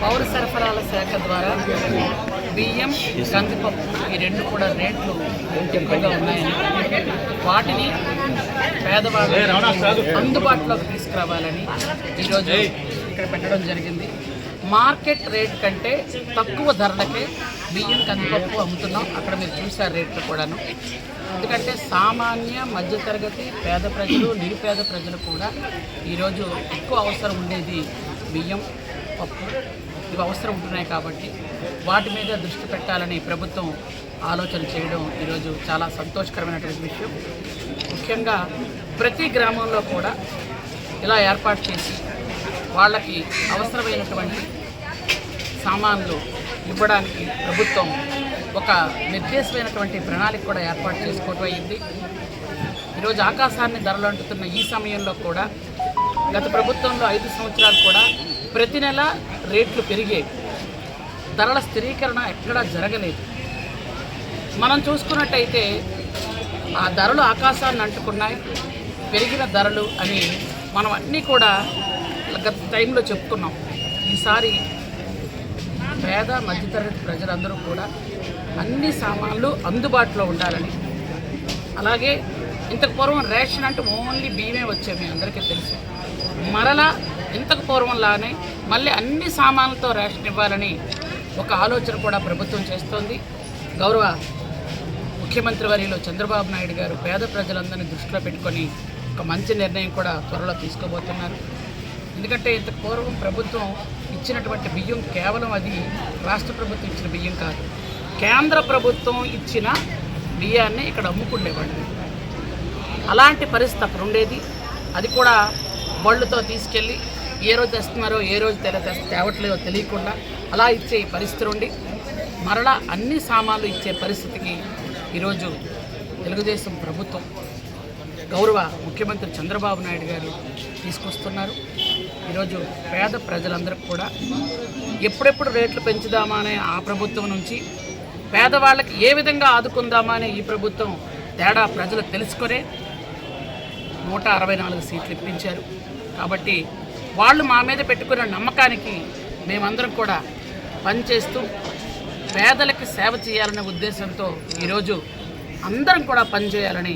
పౌర సరఫరాల శాఖ ద్వారా బియ్యం కందిపప్పు ఈ రెండు కూడా రేట్లు ఎక్కువగా ఉన్నాయని వాటిని పేదవాళ్ళకి అందుబాటులోకి తీసుకురావాలని ఈరోజు ఇక్కడ పెట్టడం జరిగింది. మార్కెట్ రేట్ కంటే తక్కువ ధరలకే బియ్యం కందిపప్పు అమ్ముతున్నాం. అక్కడ మీరు చూసారు రేట్లు కూడాను. ఎందుకంటే సామాన్య మధ్యతరగతి పేద ప్రజలు నిరుపేద ప్రజలు కూడా ఈరోజు ఎక్కువ అవసరం ఉండేది బియ్యం పప్పు. ఇవి అవసరం ఉంటున్నాయి కాబట్టి వాటి మీద దృష్టి పెట్టాలని ప్రభుత్వం ఆలోచన చేయడం ఈరోజు చాలా సంతోషకరమైనటువంటి విషయం. ముఖ్యంగా ప్రతి గ్రామంలో కూడా ఇలా ఏర్పాటు చేసి వాళ్ళకి అవసరమైనటువంటి సామాన్లు ఇవ్వడానికి ప్రభుత్వం ఒక నిర్దేశమైనటువంటి ప్రణాళిక కూడా ఏర్పాటు చేసుకోవటం అయింది. ఈరోజు ఆకాశాన్ని ధరలు అంటుతున్న ఈ సమయంలో కూడా గత ప్రభుత్వంలో ఐదు సంవత్సరాలు కూడా ప్రతి నెల రేట్లు పెరిగేవి ధరల స్థిరీకరణ ఎక్కడా జరగలేదు. మనం చూసుకున్నట్టయితే ఆ ధరలు ఆకాశాన్ని అంటుకున్నాయి పెరిగిన ధరలు అని మనం అన్నీ కూడా గత టైంలో చెప్తున్నాం. ఈసారి పేద మధ్యతరగతి ప్రజలందరూ కూడా అన్ని సామాన్లు అందుబాటులో ఉండాలని. అలాగే ఇంతకు పూర్వం రేషన్ అంటే ఓన్లీ బియ్యమే వచ్చే మీ అందరికీ తెలుసు. మరలా ఇంతకు పూర్వంలానే మళ్ళీ అన్ని సామాన్లతో రేషన్ ఇవ్వాలని ఒక ఆలోచన కూడా ప్రభుత్వం చేస్తోంది. గౌరవ ముఖ్యమంత్రి వర్యులు చంద్రబాబు నాయుడు గారు పేద ప్రజలందరినీ దృష్టిలో పెట్టుకొని ఒక మంచి నిర్ణయం కూడా త్వరలో తీసుకోబోతున్నారు. ఎందుకంటే ఇంత పూర్వం ప్రభుత్వం ఇచ్చినటువంటి బియ్యం కేవలం అది రాష్ట్ర ప్రభుత్వం ఇచ్చిన బియ్యం కాదు. కేంద్ర ప్రభుత్వం ఇచ్చిన బియ్యాన్ని ఇక్కడ అమ్ముకుండేవాళ్ళు. అలాంటి పరిస్థితి అక్కడ ఉండేది. అది కూడా బళ్ళుతో తీసుకెళ్ళి ఏ రోజు తెస్తున్నారో ఏ రోజు తెల తేవట్లేదో తెలియకుండా అలా ఇచ్చే పరిస్థితి ఉండి మరలా అన్ని సామాన్లు ఇచ్చే పరిస్థితికి ఈరోజు తెలుగుదేశం ప్రభుత్వం గౌరవ ముఖ్యమంత్రి చంద్రబాబు నాయుడు గారు తీసుకొస్తున్నారు. ఈరోజు పేద ప్రజలందరికీ కూడా ఎప్పుడెప్పుడు రేట్లు పెంచుదామా అనే ఆ ప్రభుత్వం నుంచి పేదవాళ్ళకి ఏ విధంగా ఆదుకుందామా అనే ఈ ప్రభుత్వం తేడా ప్రజలు తెలుసుకొనే నూట అరవై నాలుగు సీట్లు ఇప్పించారు. కాబట్టి వాళ్ళు మా మీద పెట్టుకున్న నమ్మకానికి మేమందరం కూడా పనిచేస్తూ పేదలకు సేవ చేయాలనే ఉద్దేశంతో ఈరోజు అందరం కూడా పనిచేయాలని